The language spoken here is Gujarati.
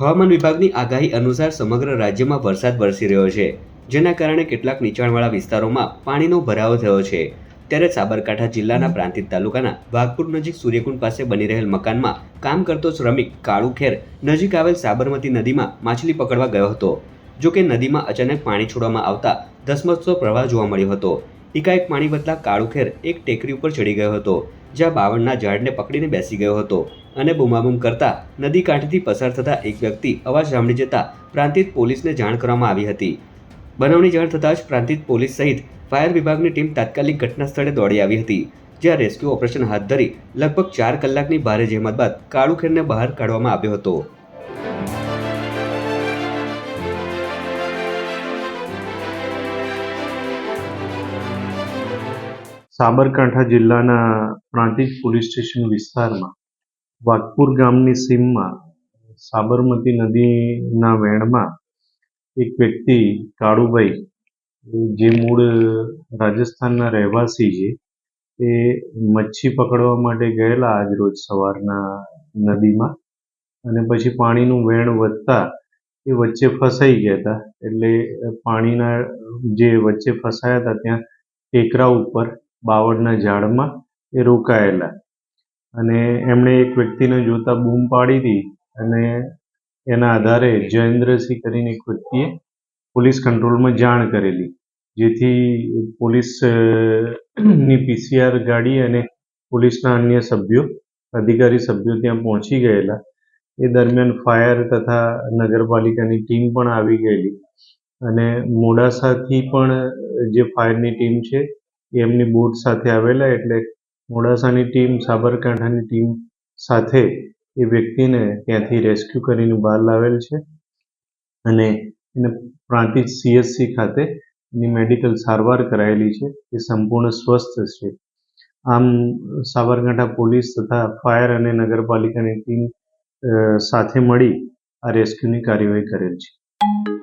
હવામાન વિભાગની આગાહી અનુસાર સમગ્ર રાજ્યમાં વરસાદ વરસી રહ્યો છે, જેના કારણે કેટલાક નીચાણવાળા વિસ્તારોમાં પાણીનો ભરાવો થયો છે. ત્યારે સાબરકાંઠા જિલ્લાના પ્રાંતિજ તાલુકાના વાઘપુર નજીક સૂર્યકુંડ પાસે બની રહેલ મકાનમાં કામ કરતો શ્રમિક કાળુ ખેર નજીક આવેલ સાબરમતી નદીમાં માછલી પકડવા ગયો હતો. જો કે નદીમાં અચાનક પાણી છોડવામાં આવતા ધસમસતો પ્રવાહ જોવા મળ્યો હતો. એકાએક પાણી બદલા કાળુખેર એક ટેકરી ઉપર ચડી ગયો હતો, જ્યાં બાવળના ઝાડને પકડીને બેસી ગયો હતો અને બૂમાબૂમ કરતા નદી કાંઠેથી પસાર થતા એક વ્યક્તિ અવાજ સાંભળી જતા પ્રાંતિત પોલીસને જાણ કરવામાં આવી હતી. બનાવની જાણ થતાં જ પ્રાંતિત પોલીસ સહિત ફાયર વિભાગની ટીમ તાત્કાલિક ઘટના સ્થળે દોડી આવી હતી, જ્યાં રેસ્ક્યુ ઓપરેશન હાથ ધરી લગભગ ચાર કલાકની ભારે જહેમત બાદ કાળુખેરને બહાર કાઢવામાં આવ્યો હતો. સાબરકાંઠા જિલ્લાના પ્રાંતિજ પોલીસ સ્ટેશન વિસ્તારમાં, વાઘપુર ગામની સીમમાં, સાબરમતી નદીના વહેણમાં એક વ્યક્તિ, કાળુભાઈ, જે મૂળ રાજસ્થાનના રહેવાસી છે, એ મચ્છી પકડવા માટે ગયેલા આજ રોજ સવારના નદીમાં અને પછી પાણીનું વહેણ વધતા એ વચ્ચે ફસાઈ ગયા હતા. એટલે પાણીના જે વચ્ચે ફસાયા હતા ત્યાં ટેકરા ઉપર બાવળના ઝાડમાં એ રોકાયેલા. અને એમણે એક વ્યક્તિને જોતા બૂમ પાડી હતી અને એના આધારે જયેન્દ્રસિંહ કરીને એક વ્યક્તિએ પોલીસ કંટ્રોલમાં જાણ કરેલી, જેથી પોલીસની પીસીઆર ગાડી અને પોલીસના અન્ય સભ્યો, અધિકારી સભ્યો ત્યાં પહોંચી ગયેલા. એ દરમિયાન ફાયર તથા નગરપાલિકાની ટીમ પણ આવી ગયેલી. અને મોડાસાથી પણ જે ફાયરની ટીમ છે એમની બોટ સાથે આવેલા એટલે મોડાસાની ટીમ, સાબરકાંઠાની ટીમ સાથે એ વ્યક્તિને ત્યાંથી રેસ્ક્યુ કરીને બહાર લાવેલ છે. અને એને પ્રાંતિજ સીએચસી ખાતે એની મેડિકલ સારવાર કરાયેલી છે. એ સંપૂર્ણ સ્વસ્થ છે. આમ, સાબરકાંઠા પોલીસ તથા ફાયર અને નગરપાલિકાની ટીમ સાથે મળી આ રેસ્ક્યુની કાર્યવાહી કરેલ છે.